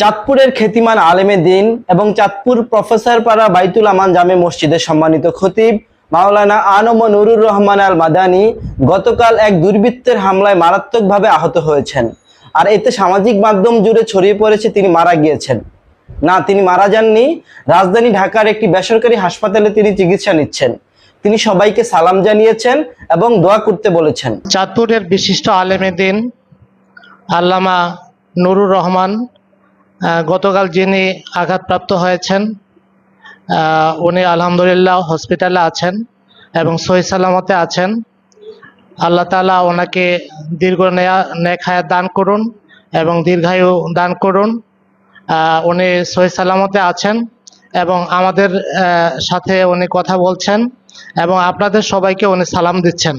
চাঁদপুরের খ্যাতিমান আলেমে দিন এবং চাঁদপুর প্রফেসর পাড়া বাইতুল আমান জামে মসজিদের সম্মানিত খতিব মাওলানা আনম নুরুর রহমান আল মাদানি গতকাল এক দুর্বৃত্তের হামলায় মারাত্মকভাবে আহত হয়েছেন। আর এতে সামাজিক মাধ্যম জুড়ে ছড়িয়ে পড়েছে তিনি মারা গিয়েছেন। না, তিনি মারা যাননি। রাজধানী ঢাকার একটি বেসরকারি হাসপাতালে তিনি চিকিৎসা নিচ্ছেন। তিনি সবাইকে সালাম জানিয়েছেন এবং দোয়া করতে বলেছেন। চাঁদপুরের বিশিষ্ট আলেমে দিন আল্লামা নুরুর রহমান গতকাল যিনি আঘাতপ্রাপ্ত হয়েছেন উনি আলহামদুলিল্লাহ হসপিটালে আছেন এবং সহি সালামতে আছেন। আল্লাহ তালা ওনাকে দীর্ঘ নেক দান করুন এবং দীর্ঘায়ু দান করুন। উনি সহি সালামতে আছেন এবং আমাদের সাথে উনি কথা বলছেন এবং আপনাদের সবাইকে উনি সালাম দিচ্ছেন।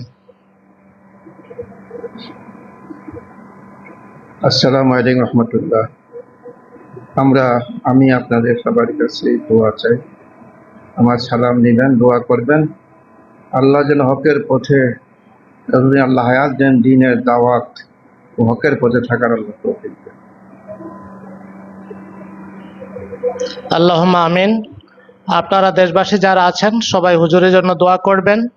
আসসালামু আলাইকুম রহমতুল্লাহ। আমরা, আমি আপনাদের সবার কাছে দোয়া চাই। আমার সালাম নেবেন, দোয়া করবেন। আল্লাহ যেন হকের পথে, আল্লাহ হায়াত দেন দিনের দাওয়াত, ও হকের পথে থাকার আল্লাহ তৌফিক দেন। আল্লাহমা আমিন। আপনারা দেশবাসী যারা আছেন, সবাই হুজুরের জন্য দোয়া করবেন।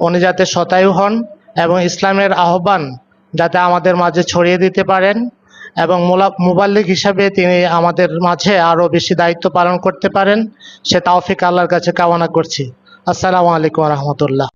উনি যাতে শতায়ু হন এবং ইসলামের আহ্বান যাতে আমাদের মাঝে ছড়িয়ে দিতে পারেন। এবং মোবাল্লিক হিসাবে তিনি আমাদের মাঝে আরও বেশি দায়িত্ব পালন করতে পারেন। সে তাওফিক আল্লাহর কাছে কামনা করছি। আসসালামু আলাইকুম রহমতুল্লাহ।